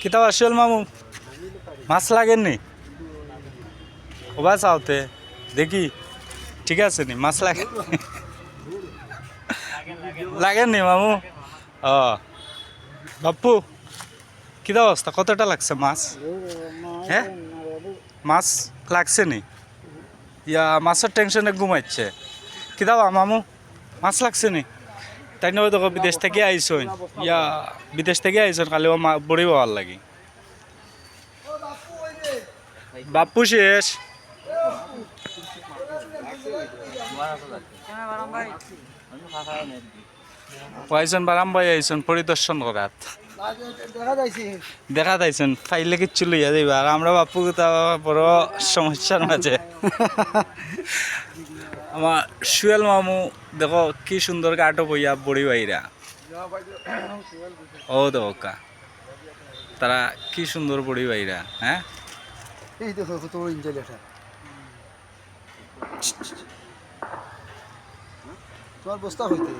কিতাব আসল মামু? মাছ লাগেননি? ওবা চাওতে। দেখি, ঠিক আছে নি, মাছ লাগে। লাগেননি মামু? ও বাপ্পু কিতা অবস্থা? কতটা লাগছে মাছ? হ্যাঁ মাছ লাগছে নি? ইয়া, মাছের টেনশনে ঘুমাচ্ছে। কিতা মামু? মাছ লাগছে নি? তাই নয় দেখো বিদেশ থেকে আইসন ইয়া, বিদেশ থেকে আইসন কালি ও মা বড়ি পাওয়ার লাগি। বাপ্পু শেষ। আইসন বারাম ভাই আইসন পরিদর্শন করাত? দেখা যাইছেন, ফাইলে কিচ্ছু লইয়া যাইবা। আর আমরা বাপু তা বড় সমস্যার মাঝে। আমার সুয়েল মামু, দেখো কি সুন্দর কাটো বইয়া বড়ি বাইরা। ও দেখো কা, তারা কি সুন্দর বড়ি বাইরা হ্যাঁ? এই দেখো কত ইঞ্জয় লেখা তোমার বস্তা হইতে।